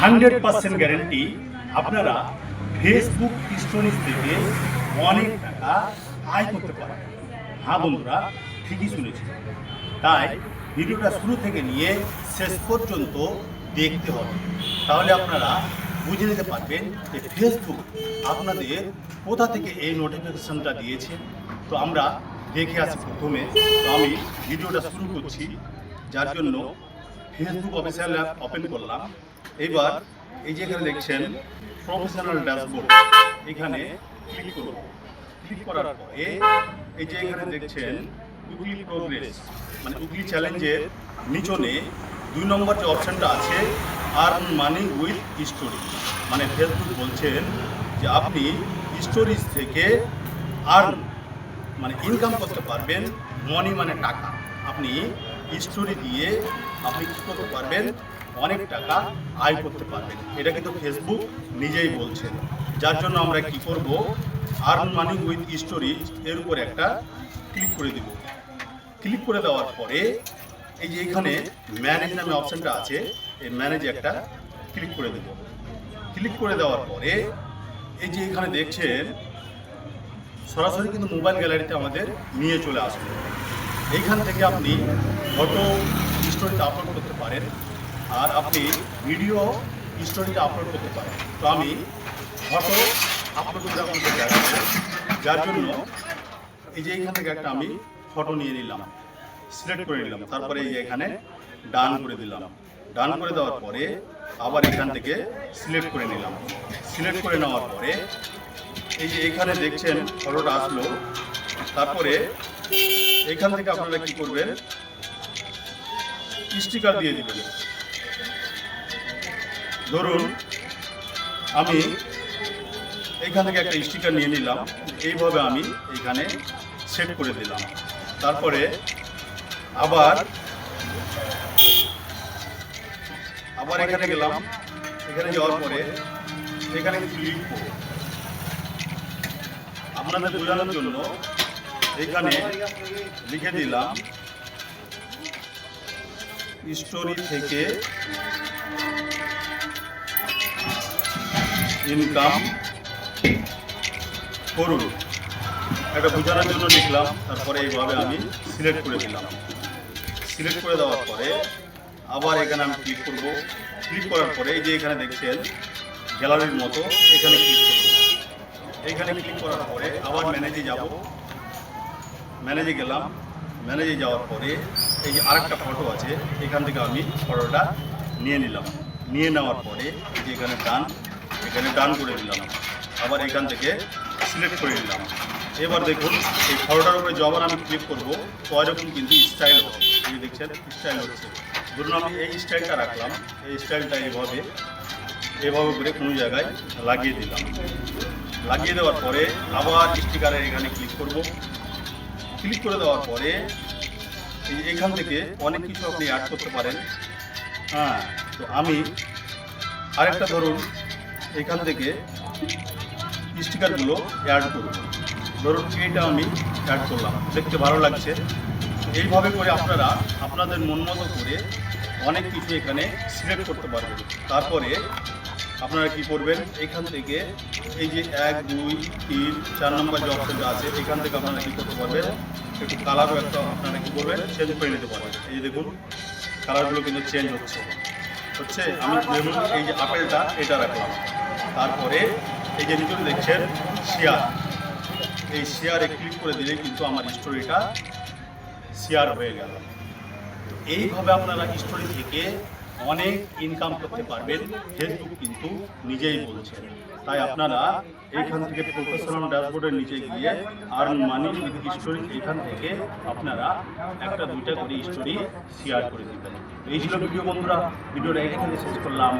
Hundred percent guarantee আপনারা Facebook stories থেকে অনেক টাকা আয় করতে পারেন। হ্যাঁ বন্ধুরা, ঠিকই শুনেছি তাই ভিডিওটা শুরু থেকে নিয়ে শেষ পর্যন্ত দেখতে হবে। তাহলে আপনারা বুঝে নিতে পারবেন যে ফেসবুক আপনাদের কোথা থেকে এই নোটিফিকেশনটা দিয়েছে। তো আমরা দেখে আসি প্রথমে। তো আমি ভিডিওটা শুরু করছি। যার জন্য ফেসবুক অফিসিয়াল অ্যাপ ওপেন করলাম। এবার এই যে এখানে দেখছেন প্রফেশনাল ড্যাশবোর্ড এখানে ক্লিক করব ক্লিক করার পরে এই যে এখানে দেখছেন উইকলি প্রোগ্রেস মানে উইকলি চ্যালেঞ্জের নিচনে দুই নম্বর যে অপশনটা আছে আর্ন মানি উইথ স্টোরি মানে ফেসবুক বলছেন যে আপনি স্টোরিজ থেকে আর্ন মানে ইনকাম করতে পারবেন মনি মানে টাকা। আপনি স্টোরি দিয়ে আপনি কী করতে পারবেন অনেক টাকা আয় করতে পারবেন এটা কিন্তু ফেসবুক নিজেই বলছেন যার জন্য আমরা কি করব? আর্ন মানি উইথ স্টোরি এর উপর একটা ক্লিক করে দেব। ক্লিক করে দেওয়ার পরে এই যে এখানে ম্যানেজ নামে অপশনটা আছে, এই ম্যানেজে একটা ক্লিক করে দেব। ক্লিক করে দেওয়ার পরে এই যে এখানে দেখছেন, সরাসরি কিন্তু মোবাইল গ্যালারিতে আমাদের নিয়ে চলে আসবে। এইখান থেকে আপনি ফটো স্টোরিতে আপলোড করতে পারেন। আর আপনি ভিডিও স্টোরিতে আপলোড করতে পারেন। তো আমি ফটো আপলোড করে দেখাবো যার জন্য এই যে এইখান থেকে একটা আমি ফটো নিয়ে নিলাম সিলেক্ট করে নিলাম। তারপরে এই এখানে ডান করে দিলাম। ডান করে দেওয়ার পরে আবার এখান থেকে সিলেক্ট করে নিলাম। সিলেক্ট করে নেওয়ার পরে এই যে এখানে দেখছেন ফটোটা আসলো। তারপরে এখান থেকে আপনারা কি করবেন? স্টিকার দিয়ে দিবেন। ধরুন, আমি এখান থেকে একটা স্টিকার নিয়ে নিলাম। এইভাবে আমি এখানে সেট করে দিলাম। তারপরে আবার আবার এখানে গেলাম। এখানে যাওয়ার পরে এখানে ক্লিক করব আপনাদের বোঝানোর জন্য এখানে লিখে দিলাম স্টোরি থেকে ইনকাম করুন। এটা বোঝানোর জন্য লিখলাম, তারপরে এইভাবে আমি সিলেক্ট করে দিলাম। সিলেক্ট করে দেওয়ার পরে আবার এখানে আমি ক্লিক করব। ক্লিক করার পরে এই যে এখানে দেখছেন গ্যালারির মতো এখানে ক্লিক করব। এখানে ক্লিক করার পরে আবার ম্যানেজে যাব। ম্যানেজে গেলাম। ম্যানেজে যাওয়ার পরে এই যে আরেকটা ফটো আছে, এখান থেকে আমি ফটোটা নিয়ে নিলাম। নিয়ে নেওয়ার পরে যে এখানে ডান এখানে ডান করে দিলাম। আবার এখান থেকে সিলেক্ট করে নিলাম এবার দেখুন, এই ফটোটার উপরে যখন আমি ক্লিক করব তখন কিন্তু স্টাইল হবে। এই দেখছেন স্টাইল হচ্ছে। ধরুন আমি এই স্টাইলটা রাখলাম, এই স্টাইলটা এইভাবে এভাবে করে কোনো জায়গায় লাগিয়ে দিলাম। লাগিয়ে দেওয়ার পরে আবার স্টিকারের এখানে ক্লিক করব। ক্লিক করে দেওয়ার পরে এখান থেকে অনেক কিছু আপনি অ্যাড করতে পারেন। হ্যাঁ তো আমি আরেকটা ধরুন এখান থেকে স্টিকারগুলো অ্যাড করব ধরুন এইটা আমি অ্যাড করলাম। দেখতে ভালো লাগছে। এইভাবে করে আপনারা আপনাদের মন মতো করে অনেক কিছু এখানে সিলেক্ট করতে পারবেন। তারপরে আপনারা কি করবেন? এখান থেকে এই যে এক, দুই, তিন, চার নম্বর যে অপশনটা আছে, এখান থেকে আপনারা কি করতে পারবেন? একটু কালারও একটা আপনারা কী করবেন? চেঞ্জ করে নিতে পারবেন। এই দেখুন কালারগুলো কিন্তু চেঞ্জ হচ্ছে। হচ্ছে আমি ধরুন এই যে আপেলটা, এটা রাখলাম। তারপরে এই যে নিচে দেখছেন শেয়ার এই শেয়ারে ক্লিক করে দিলে কিন্তু আমার স্টোরিটা শেয়ার হয়ে গেল। এইভাবে আপনারা স্টোরি থেকে অনেক ইনকাম করতে পারবেন। ফেসবুক কিন্তু নিজেই বলছে। তাই আপনারা এখান থেকে প্রফেশনাল ড্যাশবোর্ডের নিচে গিয়ে আর মানি স্টোরি এখান থেকে আপনারা একটা, দুইটা করে স্টোরি শেয়ার করে দিবেন। এই ছিল ভিডিও বন্ধুরা। ভিডিওটা এখানে শেষ করলাম।